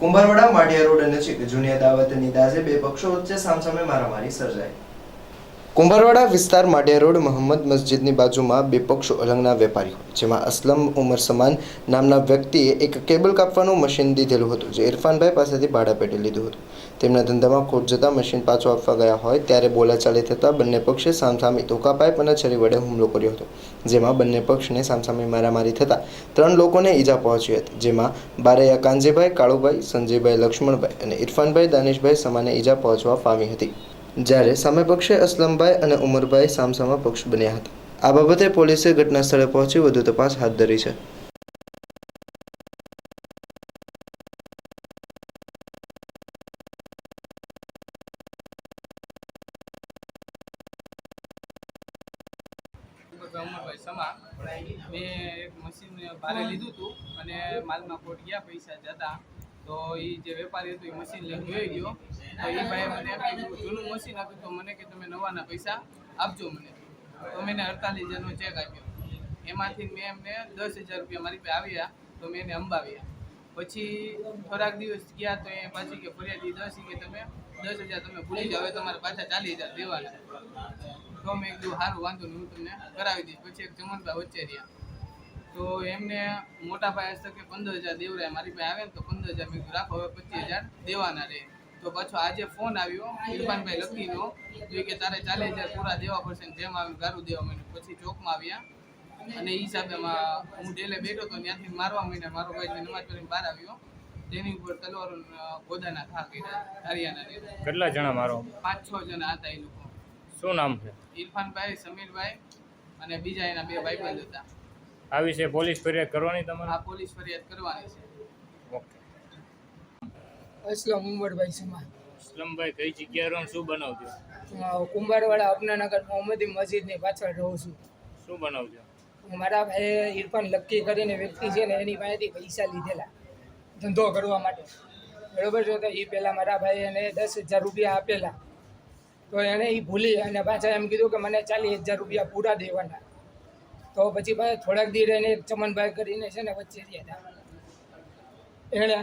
કુંભારવાડા માળિયા road નજીક જૂની અદાવતની દાઝે બે પક્ષો વચ્ચે સામસામે મારામારી સર્જાઈ. કુંભારવાડા વિસ્તાર માડિયા રોડ મોહમ્મદ મસ્જિદની બાજુમાં બે પક્ષો અલંગના વેપારી જેમાં અસલમ ઉમર સમાન નામના વ્યક્તિએ એક કેબલ કાપવાનું મશીન દીધેલું હતું, જે ઇરફાનભાઈ પાસેથી ભાડા પેટે લીધું હતું. તેમના ધંધામાં ખોટ જતાં મશીન પાછું આપવા ગયા હોય, ત્યારે બોલાચાલી થતાં બંને પક્ષે સામસામે ધોકા પાઇપ અને છરી વડે હુમલો કર્યો હતો, જેમાં બંને પક્ષને સામસામે મારામારી થતાં ત્રણ લોકોને ઈજા પહોંચી હતી, જેમાં બારૈયા કાંજીભાઈ કાળુભાઈ સંજયભાઈ લક્ષ્મણભાઈ અને ઇરફાનભાઈ દાનિશભાઈ સમાને ઈજા પહોંચવા પામી હતી. જ્યારે સામે પક્ષે અસલમભાઈ અને ઉમરભાઈ સામસામા પક્ષ બન્યા હતા. આ બાબતે પોલીસે ઘટના સ્થળે પહોંચી વધુ તપાસ હાથ ધરી છે. મેં એક મશીન ભારે લીધું હતું અને માલમાં ખોટ ગયા, પૈસા જતા. તો એ જે વેપારી હતો એ મશીન લઈને જોઈ ગયો. તો એ ભાઈએ મને એમ કીધું, જૂનું મશીન હતું તો મને કે તમે નવાના પૈસા આપજો મને. તો મેં એને અડતાલીસ હજારનો ચેક આપ્યો. એમાંથી મેં એમને દસ હજાર રૂપિયા મારી પાસે આવ્યા, તો મેં એને અંબાવ્યા. પછી થોડાક દિવસ ગયા તો એ પાછી કે ફરિયાદી દસ કે, તમે દસ હજાર તમે ભૂલી જાઓ, હવે તમારે પાછા ચાલીસ હજાર દેવાના. તો મેં કીધું સારું વાંધો નહીં, હું તમને કરાવી દઈશ. પછી એક ચમનભાઈ વચ્ચે રહ્યા. તો એમને મોટા ભાઈ કે પંદર હજાર દેવરાય મારી પાસે આવે ને તો પંદર હજાર મેં રાખો હવે પચીસ હજાર દેવાના રહે. તો પાછો આજે ફોન આવ્યો ઇરફાનભાઈ લખીનો તો એ કે તારે ચાલીસ હજાર પૂરા દેવા પડશે ને જેમ આવ્યું ગારું દેવા માંડ્યું. પછી ચોકમાં આવ્યા. અને એ હિસાબે માં હું ડેલે બેઠો તો ત્યાંથી મારવા માંડ્યા. મારો ભાઈ નમાજ કરીને બહાર આવ્યો. તેની ઉપર તલવારો ગોદાના ખા કર્યા હરિયાના કેટલા જણા મારો? પાંચ છ જણા હતા એ લોકો. શું નામ છે? ઇરફાનભાઈ સમીરભાઈ અને બીજા એના બે ભાઈબંધ હતા. આ વિશે પોલીસ ફરિયાદ કરવાની તમારે? આ પોલીસ ફરિયાદ કરવાની છે. ઓકે. અસલમ ઉમરભાઈ સમા અસલમભાઈ કઈ જગ્યાએ રહો શું બનાવજો? હું કુંભારવાડા અપનાનગર મોહમ્મદી મસ્જિદની પાછળ રહું છું. શું બનાવજો? મારા ભાઈએ ઇરફાન લક્કી કરીને વ્યક્તિ છે ને એની પાસેથી પૈસા લીધેલા ધંધો કરવા માટે. બરોબર છે? તો એ પહેલાં મારા ભાઈ એને દસ હજાર રૂપિયા આપેલા. તો એણે એ ભૂલી અને પાછા એમ કીધું કે મને ચાલીસ હજાર રૂપિયા પૂરા દેવાના. તો પછી પાછા થોડાક દી રહીને એક ચમનભાઈ કરીને છે ને વચ્ચે રહ્યા હતા. એણે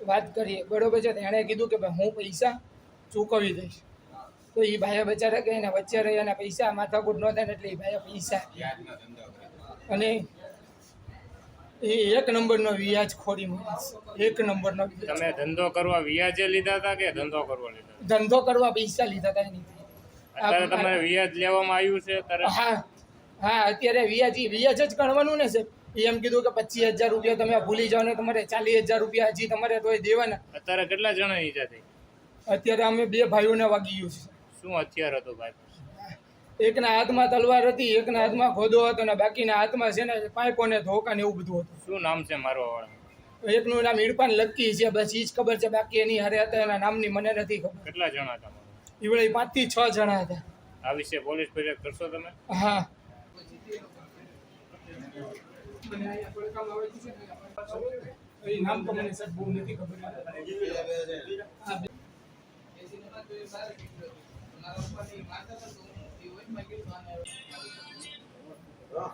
વાત કરીએ બરોબર છે એણે કીધું કે ભાઈ હું પૈસા ચૂકવી દઈશ. તો એ ભાઈએ બચારા કે એના વચ્ચે રહી અને પૈસા માથાકૂટ ન થાય એટલે એ ભાઈએ પૈસા અને એ એક નંબરનો વ્યાજ ખોરી માણસ એક નંબરનો તમે ધંધો કરવા વ્યાજે લીધા હતા કે ધંધો કરવા લીધા? ધંધો કરવા પૈસા લીધા હતા એની. અત્યારે તમારે વ્યાજ લેવામાં આવ્યું છે હા. હા અત્યારે વ્યાજ એ વ્યાજ જ ગણવાનું ને સાહેબ. એમ કીધું કે પચીસ હજાર રૂપિયા તમે ભૂલી જાઓ ને તમારે ચાલીસ હજાર રૂપિયા હજી તમારે તો દેવાના. અત્યારે કેટલા જણા ઈજા થઈ અત્યારે અમે બે ભાઈઓને વાગી ગયું છે. શું હથિયાર હતો ભાઈ? એકના હાથમાં તલવાર હતી એકના હાથમાં ખોદો હતો ને બાકીના હાથમાં છે ને પાઇપો ને ધોકા ને એવું બધું હતું. શું નામ છે મારો વાળા એકનું નામ ઈરપાન લક્કી છે બસ એ જ ખબર છે બાકી એની હારે હતા એના નામની મને નથી ખબર. કેટલા જણા હતા? એવડે પાંચથી છ જણા હતા. આ વિશે પોલીસ ફરિયાદ કરશો તમે? હા. નામ તો મને સાહેબ બહુ નથી ખબર હા,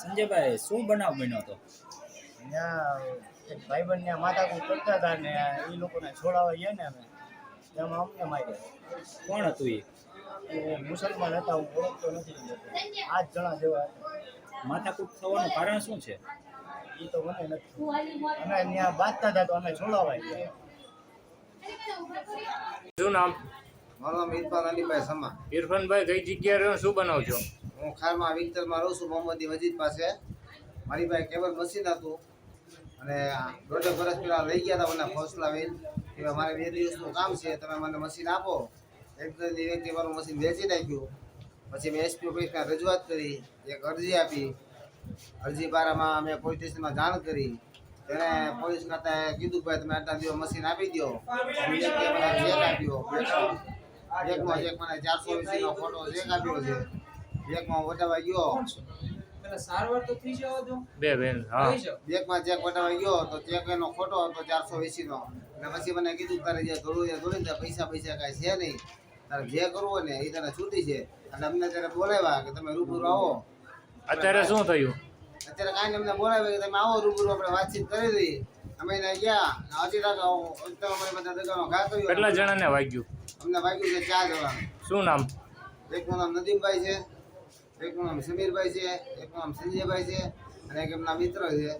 સંજયભાઈ શું બનાવ બન્યો હતો? ભાઈબંધ ત્યાં માથાકૂટ કરતા હતા ને એ લોકોને છોડાવવા ગયા ને અમે. તેમાં અમને માર્યા. કોણ હતું એ મુસલમાન હતા હું ઓળખતો નથી. આઠ જણા જેવા હતા. માથાકૂટ થવાનું કારણ શું છે? એ તો મને નથી અમે ત્યાં બાંધતા હતા તો અમે છોડાવવા શું નામ? મારું નામ ઇરફાન અલીભાઈ સમા. ઇરફાનભાઈ કઈ જગ્યાએ રહ્યો? શું બનાવજો? હું ખારમાં વિક્ટરમાં રહું છું મોહમ્મદી મસ્જિદ પાસે. મારી પાસે કેબલ મશીન હતું. અને દોઢ વર્ષ પહેલાં લઈ ગયા હતા મને ફોસલાવીન કે મારે બે દિવસનું કામ છે તમે મને મશીન આપો. એક દિવસ વ્યક્તિ મારું મશીન વેચી નાખ્યું. પછી મેં એસપી ઓફિસમાં રજૂઆત કરી એક અરજી આપી. અરજી બારામાં અમે પોલીસ સ્ટેશનમાં જાણ કરી. તેને પોલીસ ખાતાએ કીધું ભાઈ તમે આટલા દિવસ મશીન આપી દો ચેક આપ્યો. ચેકમાં ચેક મને ચારસો વીસીનો ફોટો ચેક આપ્યો છે. ચેકમાં વટાવા ગયો. બે બેન હા. બેંકમાં ચેક વટાવા ગયો તો ચેક એનો ખોટો હતો ચારસો વીસીનો એટલે પછી મને કીધું તારે જે છે દોડી દે પૈસા પૈસા કાંઈ છે નહીં. તારે જે કરવું ને એ તને છૂટી છે. અને અમને ત્યારે બોલાવ્યા કે તમે રૂબરૂ આવો. અત્યારે શું થયું? અત્યારે કાંઈ અમને બોલાવે કે તમે આવો રૂબરૂ આપણે વાતચીત કરી દઈએ અમે એને ગયા હજી રાખ અમારી બધા દગાનો ઘા કર્યો. કેટલા જણાને વાગ્યું? અમને વાગ્યું છે ચાર જણા. શું નામ? એકનું નામ નદીમભાઈ છે એકનું નામ સમીરભાઈ છે એકનું નામ સંજયભાઈ છે અને એક એમના મિત્ર છે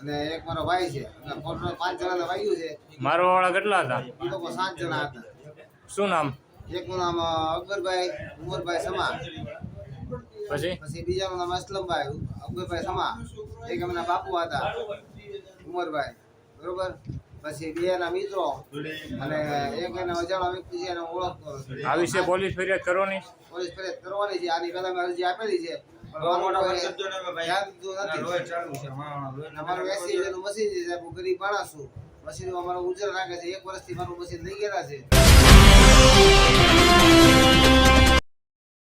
અને એક મારો ભાઈ છે. અને પાંચ જણાને વાગ્યું છે. મારો વાળા કેટલા હતા? એ લોકો સાત જણા હતા. શું નામ? એકનું નામ અકબરભાઈ ઉમરભાઈ સમા પછી? પછી બીજાનું નામ અસલમભાઈ અકબરભાઈ સમા એક એમના બાપુ હતા ઉમરભાઈ બરોબર? પછી બે એના મિત્રો અને એક એના અજાણો વ્યક્તિ છે એને ઓળખતો આ વિશે પોલીસ ફરિયાદ કરવાની? પોલીસ ફરિયાદ કરવાની છે આની પહેલા મેં અરજી આપેલી છે. ગરીબ માણસ છું. મશીનમાં મારો ઉજર રાખે છે. એક વર્ષથી મારું મશીન લઈ ગયેલા છે.